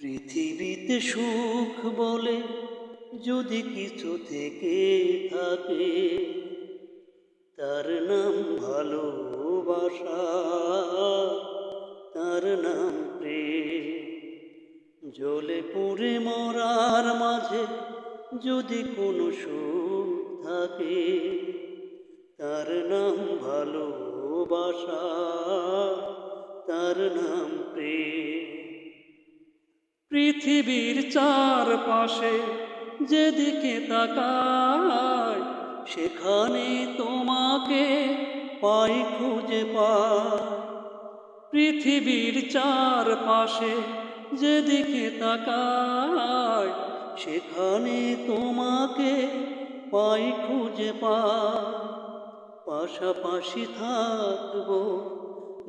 পৃথিবীতে সুখ বলে যদি কিছু থেকে থাকে, তার নাম ভালোবাসা, তার নাম প্রেম। জ্বলে পুড়ে মরার মাঝে যদি কোনো সুখ থাকে, তার নাম ভালোবাসা, তার নাম প্রেম। পৃথিবীর চারপাশে যেদিকে তাকায় সেখানে তোমাকে পাই খুঁজে পায় পৃথিবীর চারপাশে যেদিকে তাকায় সেখানে তোমাকে পাই খুঁজে পায় পাশাপাশি থাকব,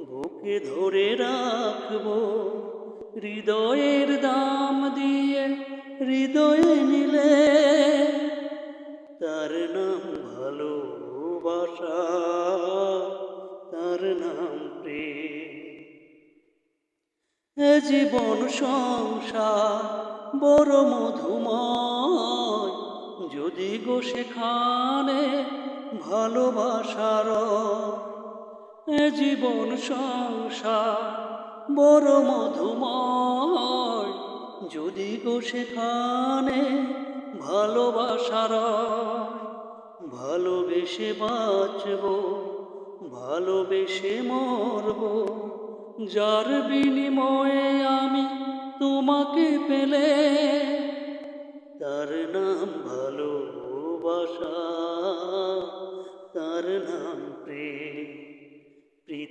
বুকে ধরে রাখব। হৃদয়ের দাম দিয়ে হৃদয়ে নিলে তার নাম ভালোবাসা, তার নাম প্রেম। এ জীবন সংসার বড় মধুময়, যদি গো সেখানে ভালোবাসার, এ জীবন সংসার বড় মধুময়। যদি গো সেখানে ভালোবাসার ভালোবেসে বাঁচব, ভালোবেসে মরব, যার বিনিময়ে আমি তোমাকে পেলে, তার নাম ভালোবাসা, তার নাম প্রেম।